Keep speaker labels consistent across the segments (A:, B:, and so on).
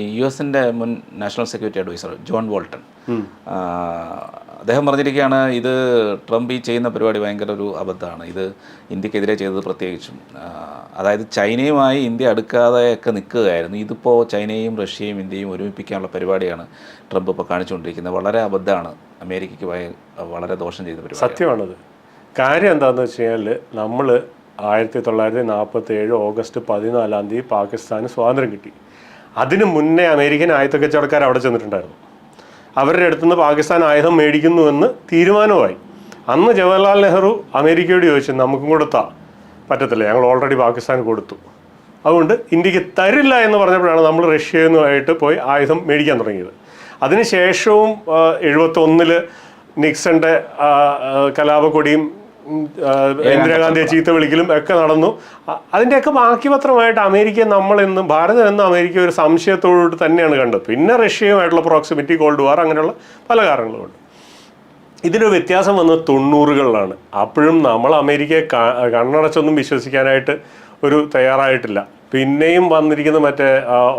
A: ഈ യു എസിന്റെ മുൻ national security adviser John Bolton. അദ്ദേഹം പറഞ്ഞിരിക്കുകയാണ് ഇത് ട്രംപ് ഈ ചെയ്യുന്ന പരിപാടി ഭയങ്കര ഒരു അബദ്ധമാണ്. ഇത് ഇന്ത്യക്കെതിരെ ചെയ്തത് പ്രത്യേകിച്ചും. അതായത് ചൈനയുമായി ഇന്ത്യ അടുക്കാതെ ഒക്കെ നിൽക്കുകയായിരുന്നു. ഇതിപ്പോൾ ചൈനയും റഷ്യയും ഇന്ത്യയും ഒരുമിപ്പിക്കാനുള്ള പരിപാടിയാണ് ട്രംപ് ഇപ്പോൾ കാണിച്ചുകൊണ്ടിരിക്കുന്നത്. വളരെ അബദ്ധമാണ്. അമേരിക്കയ്ക്ക് വളരെ ദോഷം ചെയ്ത പരിപാടി
B: സത്യമാണത്. കാര്യം എന്താണെന്ന് വെച്ച് കഴിഞ്ഞാൽ നമ്മൾ ആയിരത്തി തൊള്ളായിരത്തി നാൽപ്പത്തി ഏഴ് ഓഗസ്റ്റ് പതിനാലാം തീയതി പാകിസ്ഥാന് സ്വാതന്ത്ര്യം കിട്ടി. അതിന് മുന്നേ അമേരിക്കൻ ആയുധ കച്ചവടക്കാർ അവിടെ ചെന്നിട്ടുണ്ടായിരുന്നു. അവരുടെ അടുത്തുനിന്ന് പാകിസ്ഥാൻ ആയുധം മേടിക്കുന്നുവെന്ന് തീരുമാനമായി അന്ന് ജവഹർലാൽ നെഹ്റു അമേരിക്കയോട് ചോദിച്ചു നമുക്കും കൊടുത്താ പറ്റത്തില്ല ഞങ്ങൾ ഓൾറെഡി പാകിസ്ഥാൻ കൊടുത്തു. അതുകൊണ്ട് ഇന്ത്യയ്ക്ക് തരില്ല എന്ന് പറഞ്ഞപ്പോഴാണ് നമ്മൾ റഷ്യയുമായിട്ട് പോയി ആയുധം മേടിക്കാൻ തുടങ്ങിയത്. അതിനുശേഷവും എഴുപത്തൊന്നിൽ നിക്സന്റെ കലാപക്കൊടിയും ഇന്ദിരാഗാന്ധിയെ ചീത്ത വിളിക്കലും ഒക്കെ നടന്നു. അതിന്റെയൊക്കെ അതിന്റെയൊക്കെ ബാക്കി പത്രമായിട്ട് അമേരിക്ക നമ്മൾ എന്ന് ഭാരതം എന്ന് അമേരിക്ക ഒരു സംശയത്തോടുകൂടി തന്നെയാണ് കണ്ടത്. പിന്നെ റഷ്യയുമായിട്ടുള്ള പ്രോക്സിമിറ്റി കോൾഡ് വാർ അങ്ങനെയുള്ള പല കാരണങ്ങളുമുണ്ട് ഇതിനൊരു വ്യത്യാസം വന്നത് തൊണ്ണൂറുകളിലാണ്. അപ്പോഴും നമ്മൾ അമേരിക്കയെ കണ്ണടച്ചൊന്നും വിശ്വസിക്കാനായിട്ട് ഒരു തയ്യാറായിട്ടില്ല. പിന്നെയും വന്നിരിക്കുന്ന മറ്റേ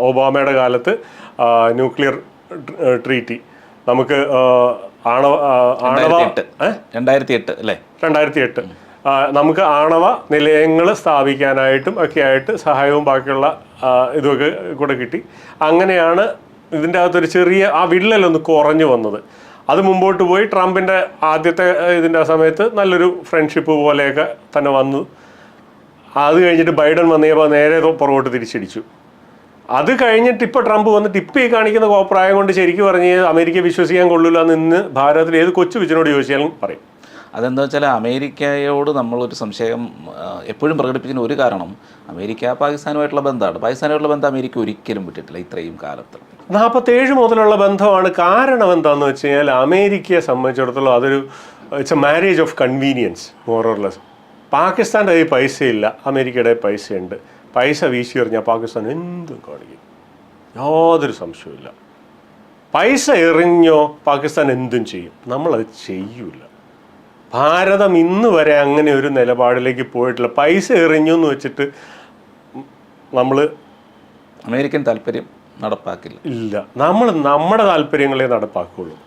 B: ഒബാമയുടെ കാലത്ത് ന്യൂക്ലിയർ ട്രീറ്റി. നമുക്ക് ആണവ ആണവ
A: രണ്ടായിരത്തി എട്ട് അല്ലേ?
B: രണ്ടായിരത്തി എട്ട് നമുക്ക് ആണവ നിലയങ്ങൾ സ്ഥാപിക്കാനായിട്ടും ഒക്കെ ആയിട്ട് സഹായവും ബാക്കിയുള്ള ഇതൊക്കെ കൂടെ കിട്ടി. അങ്ങനെയാണ് ഇതിന്റെ അകത്തൊരു ചെറിയ ആ വിള്ളലൊന്ന് കുറഞ്ഞു വന്നത്. അത് മുമ്പോട്ട് പോയി ട്രംപിന്റെ ആദ്യത്തെ ആ, ഇതിന്റെ സമയത്ത് നല്ലൊരു ഫ്രണ്ട്ഷിപ്പ് പോലെയൊക്കെ തന്നെ വന്നു. അത് കഴിഞ്ഞിട്ട് ബൈഡൻ വന്നപ്പോൾ നേരെ പുറകോട്ട് തിരിച്ചടിച്ചു. അത് കഴിഞ്ഞിട്ട് ഇപ്പോൾ ട്രംപ് വന്ന് ടിപ്പ് ഈ കാണിക്കുന്ന കോപ്രായം കൊണ്ട് ശരിക്കും പറഞ്ഞ് അമേരിക്ക വിശ്വസിക്കാൻ കൊള്ളില്ല എന്ന് ഇന്ന് ഭാരതത്തിൽ ഏത് കൊച്ചു വിജനോട് ചോദിച്ചാലും പറയും.
A: അതെന്താ വെച്ചാൽ അമേരിക്കയോട് നമ്മളൊരു സംശയം എപ്പോഴും പ്രകടിപ്പിക്കുന്ന ഒരു കാരണം അമേരിക്ക പാകിസ്ഥാനുമായിട്ടുള്ള ബന്ധമാണ്. പാകിസ്ഥാനുമായിട്ടുള്ള ബന്ധം അമേരിക്ക ഒരിക്കലും വിട്ടിട്ടില്ല ഇത്രയും കാലത്ത്.
B: നാൽപ്പത്തേഴ് മുതലുള്ള ബന്ധമാണ് കാരണം എന്താണെന്ന് വെച്ച് കഴിഞ്ഞാൽ അമേരിക്കയെ സംബന്ധിച്ചിടത്തോളം അതൊരു it's a marriage of convenience more or less പാകിസ്ഥാന്റെ കയ്യിൽ പൈസയില്ല അമേരിക്കയുടെ പൈസയുണ്ട്. പൈസ വീശി എറിഞ്ഞാൽ പാകിസ്ഥാൻ എന്തും കാണിക്കും. യാതൊരു സംശയമില്ല പൈസ എറിഞ്ഞോ പാകിസ്ഥാൻ എന്തും ചെയ്യും. നമ്മളത് ചെയ്യൂല. ഭാരതം ഇന്ന് വരെ അങ്ങനെ ഒരു നിലപാടിലേക്ക് പോയിട്ടില്ല. പൈസ എറിഞ്ഞു എന്ന് വെച്ചിട്ട് നമ്മൾ
A: അമേരിക്കൻ താല്പര്യം നടപ്പാക്കില്ല.
B: ഇല്ല. നമ്മൾ നമ്മുടെ താല്പര്യങ്ങളെ നടപ്പാക്കുള്ളൂ.